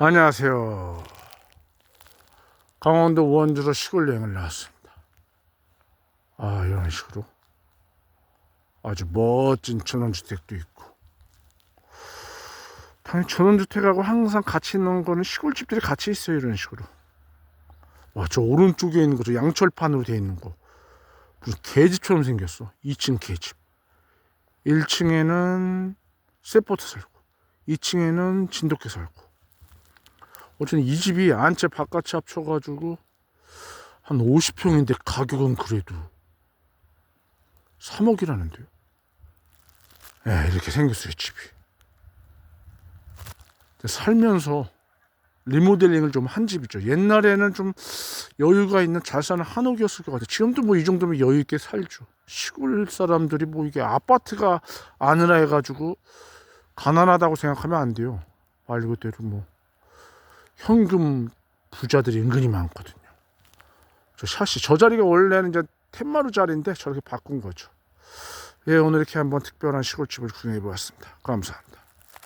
안녕하세요. 강원도 원주로 시골 여행을 나왔습니다. 아, 이런 식으로 아주 멋진 전원주택도 있고. 당연히 전원주택하고 항상 같이 있는 거는 시골집들이 같이 있어요, 이런 식으로. 와, 저 오른쪽에 있는 거, 저 양철판으로 되어 있는 거. 무슨 개집처럼 생겼어. 2층 개집. 1층에는 세포트 살고, 2층에는 진돗개 살고. 어쨌든 이 집이 안채 바깥에 합쳐가지고 한 50평인데 가격은 그래도 3억이라는데요. 예, 이렇게 생겼어요, 집이. 살면서 리모델링을 좀 한 집이죠. 옛날에는 좀 여유가 있는 잘 사는 한옥이었을 것 같아요. 지금도 뭐 이 정도면 여유 있게 살죠. 시골 사람들이 뭐 이게 아파트가 아니라 해가지고 가난하다고 생각하면 안 돼요. 말 그대로 뭐 현금 부자들이 은근히 많거든요. 저 샷이 저 자리가 원래는 이제 텐마루 자리인데 저렇게 바꾼 거죠. 예, 오늘 이렇게 한번 특별한 시골집을 구경해 보았습니다. 감사합니다.